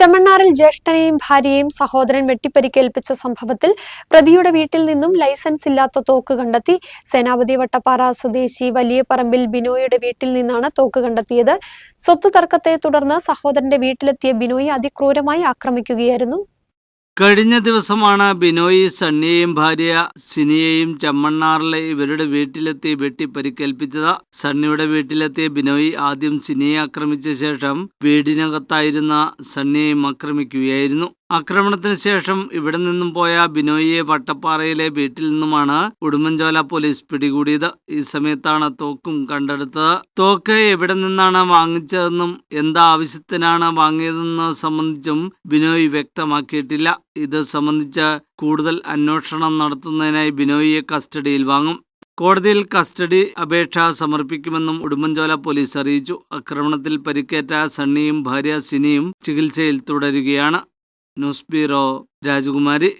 ചെമ്മണ്ണാറിൽ ജ്യേഷ്ഠനെയും ഭാര്യയെയും സഹോദരൻ വെട്ടിപ്പരിക്കേൽപ്പിച്ച സംഭവത്തിൽ പ്രതിയുടെ വീട്ടിൽ നിന്നും ലൈസൻസ് ഇല്ലാത്ത തോക്ക് കണ്ടെത്തി. സേനാപതി വട്ടപ്പാറ സ്വദേശി വലിയ പറമ്പിൽ ബിനോയുടെ വീട്ടിൽ നിന്നാണ് തോക്ക് കണ്ടെത്തിയത്. സ്വത്ത് തർക്കത്തെ തുടർന്ന് സഹോദരന്റെ വീട്ടിലെത്തിയ ബിനോയെ അതിക്രൂരമായി ആക്രമിക്കുകയായിരുന്നു. കഴിഞ്ഞ ദിവസമാണ് ബിനോയ് സണ്ണിയെയും ഭാര്യ സിനിയെയും ചമ്മണ്ണാറിലെ ഇവരുടെ വീട്ടിലെത്തി വെട്ടി പരിക്കേൽപ്പിച്ചത്. സണ്ണിയുടെ വീട്ടിലെത്തിയ ബിനോയ് ആദ്യം സിനിയെ ആക്രമിച്ച ശേഷം വീടിനകത്തായിരുന്ന സണ്ണിയെയും ആക്രമിക്കുകയായിരുന്നു. ആക്രമണത്തിന് ശേഷം ഇവിടെ നിന്നും പോയ ബിനോയിയെ വട്ടപ്പാറയിലെ വീട്ടിൽ നിന്നുമാണ് ഉടുമ്പൻചോല പോലീസ് പിടികൂടിയത്. ഈ സമയത്താണ് തോക്കും കണ്ടെടുത്തത്. തോക്ക് എവിടെ നിന്നാണ് വാങ്ങിച്ചതെന്നും എന്താ ആവശ്യത്തിനാണ് വാങ്ങിയതെന്ന് സംബന്ധിച്ചും ബിനോയ് വ്യക്തമാക്കിയിട്ടില്ല. ഇത് സംബന്ധിച്ച് കൂടുതൽ അന്വേഷണം നടത്തുന്നതിനായി ബിനോയിയെ കസ്റ്റഡിയിൽ വാങ്ങും. കോടതിയിൽ കസ്റ്റഡി അപേക്ഷ സമർപ്പിക്കുമെന്നും ഉടുമ്പൻചോല പോലീസ് അറിയിച്ചു. ആക്രമണത്തിൽ പരിക്കേറ്റ സണ്ണിയും ഭാര്യ സിനിയും ചികിത്സയിൽ തുടരുകയാണ്. नुस्पी र राजकुमारी।